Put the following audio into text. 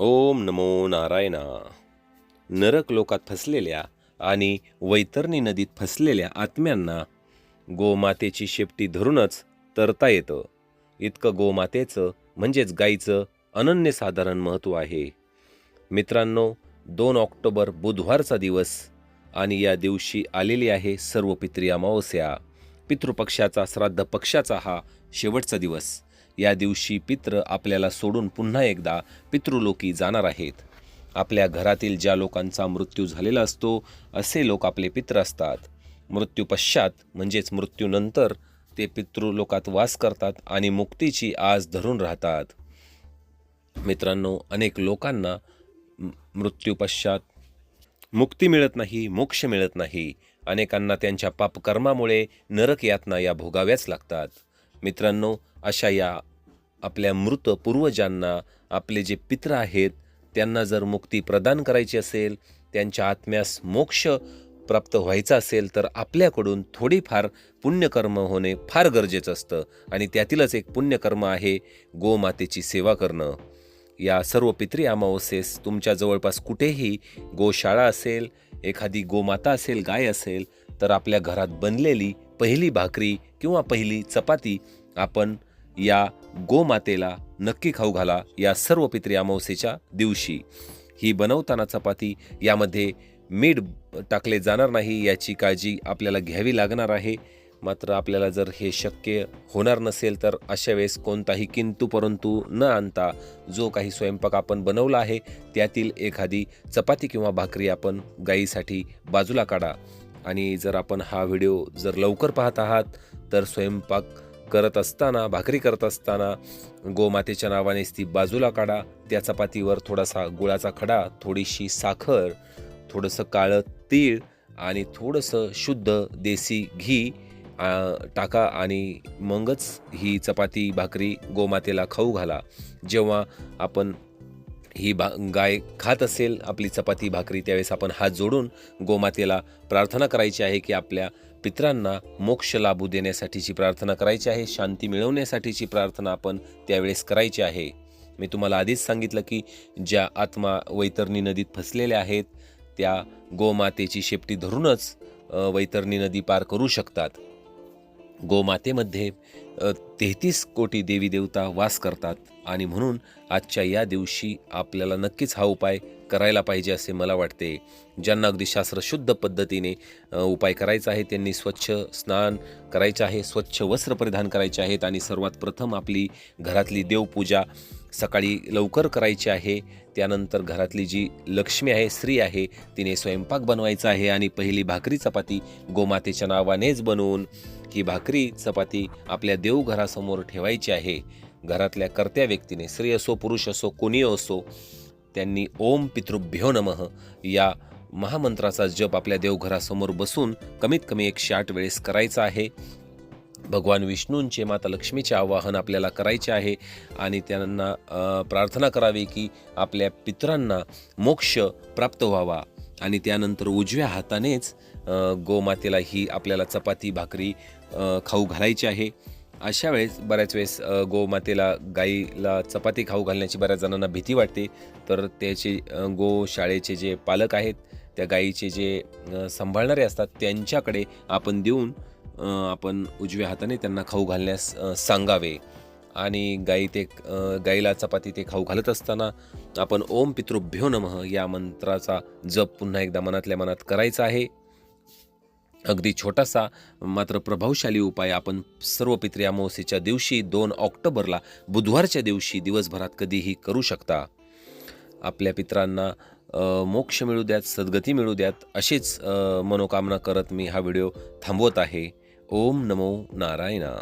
ओम नमो नारायणा. नरक लोकात फसलेल्या आणि वैतरणी नदीत फसलेल्या आत्म्यांना गोमातेची शेपटी धरूनच तरता येतं. इतकं गोमातेचं म्हणजेच गाईचं अनन्यसाधारण महत्त्व आहे. मित्रांनो दोन ऑक्टोबर बुधवारचा दिवस आणि या दिवशी आलेली आहे सर्व पित्री अमावस्या. पितृपक्षाचा श्राद्ध पक्षाचा हा शेवटचा दिवस. या दिवशी पित्र आपल्याला सोडून पुन्हा एकदा पितृलोकी जाणार आहेत. आपल्या घरातील ज्या लोकांचा मृत्यू झालेला असतो असे लोक आपले पित्र असतात. मृत्यूपश्चात म्हणजेच मृत्यूनंतर ते पितृलोकात वास करतात आणि मुक्तीची आज धरून राहतात. मित्रांनो अनेक लोकांना मृत्यूपश्चात मुक्ती मिळत नाही मोक्ष मिळत नाही. अनेकांना त्यांच्या पापकर्मामुळे नरक यातना या भोगाव्याच लागतात. मित्रांनो अशा या आपल्या मृत पूर्वजांना आपले जे पित्र आहेत त्यांना जर मुक्ती प्रदान करायची असेल त्यांच्या आत्म्यास मोक्ष प्राप्त व्हायचा असेल तर आपल्याकडून थोडीफार पुण्यकर्म होणे फार गरजेचं असतं. आणि त्यातीलच एक पुण्यकर्म आहे गोमातेची सेवा करणं. या सर्व पित्री अमावस्येस तुमच्या जवळपास कुठेही गोशाळा असेल एखादी गोमाता असेल गाय असेल तर आपल्या घरात बनलेली पहिली भाकरी किंवा पहिली चपाती आपण या गोमातेला नक्की खाऊ घाला या सर्व पित्री अमावस्येच्या दिवशी. ही बनवताना चपाती यामध्ये मीठ टाकले जाणार नाही याची काळजी आपल्याला घ्यावी लागणार आहे. मात्र आपल्याला जर हे शक्य होणार नसेल तर अशा वेळेस कोणताही किंतु परंतु न आणता जो काही स्वयंपाक आपण बनवला आहे त्यातील एखादी चपाती किंवा भाकरी आपण गाईसाठी बाजूला काढा. आणि जर आपण हा व्हिडिओ जर लवकर पाहत आहात तर स्वयंपाक करत असताना भाकरी करत असताना गोमातेच्या नावानेच ती बाजूला काढा त्या चपातीवर थोडासा गुळाचा खडा थोडीशी साखर थोडंसं काळं तीळ आणि थोडंसं शुद्ध देसी घी टाका आणि मगच ही चपाती भाकरी गोमातेला खाऊ घाला. जेव्हा आपण ही बा गाय खात असेल आपली चपाती भाकरी त्यावेळेस आपण हात जोडून गोमातेला प्रार्थना करायची आहे की आपल्या पित्रांना मोक्ष लाभू देण्यासाठीची प्रार्थना करायची आहे शांती मिळवण्यासाठीची प्रार्थना आपण त्यावेळेस करायची आहे. मी तुम्हाला आधीच सांगितलं की ज्या आत्मा वैतरणी नदीत फसलेल्या आहेत त्या गोमातेची शेपटी धरूनच वैतरणी नदी पार करू शकतात. गोमातेमध्ये तेहतीस कोटी देवी देवता वास करतात आणि म्हणून आजच्या या दिवशी आपल्याला नक्कीच हा उपाय करायला पाहिजे असे मला वाटते. ज्यांना अगदी शास्त्रशुद्ध पद्धतीने उपाय करायचा आहे त्यांनी स्वच्छ स्नान करायचे आहे स्वच्छ वस्त्र परिधान करायचे आहेत आणि सर्वात प्रथम आपली घरातली देवपूजा सकाळी लवकर करायची आहे. त्यानंतर घरातली जी लक्ष्मी आहे स्त्री आहे तिने स्वयंपाक बनवायचा आहे आणि पहिली भाकरी चपाती गोमातेच्या नावानेच बनवून की भाकरी चपाती आपल्या देवघरासमोर ठेवायची आहे. घरातल्या कर्त्या व्यक्तीने स्त्री असो पुरुष असो कोणी असो त्यांनी ओम पितृभ्यो नमः या महामंत्राचा जप आपल्या देवघरासमोर बसून कमीत कमी एकशे आठ वेळेस करायचा आहे. भगवान विष्णूंचे माता लक्ष्मीचे आवाहन आपल्याला करायचे आहे आणि त्यांना प्रार्थना करावी की आपल्या पितरांना मोक्ष प्राप्त व्हावा आणि त्यानंतर उजव्या हातानेच गोमातेला ही आपल्याला चपाती भाकरी खाऊ घालायची आहे. अशा वेळेस बऱ्याच वेळेस गोमातेला गाईला चपाती खाऊ घालण्याची बऱ्याच जणांना भीती वाटते. तर त्याचे गोशाळेचे जे पालक आहेत त्या गाईचे जे सांभाळणारे असतात त्यांच्याकडे आपण देऊन आपण उजव्या हाताने त्यांना खाऊ घालण्यास सांगावे. आणि गाई ते गाईला चपाती ते खाऊ घालत असताना आपण ओम पितृभ्यो नमः या मंत्राचा जप पुन्हा एकदा मनातल्या मनात करायचा आहे. अगदी छोटासा मात्र प्रभावशाली उपाय आपण सर्व पित्री अमावस्येच्या दिवशी दोन ऑक्टोबरला बुधवारच्या दिवशी दिवसभरात कधीही करू शकता. आपल्या पित्रांना मोक्ष मिळू द्यात सद्गती मिळू द्यात अशीच मनोकामना करत मी हा व्हिडिओ थांबवत आहे. ओम नमो नारायणा.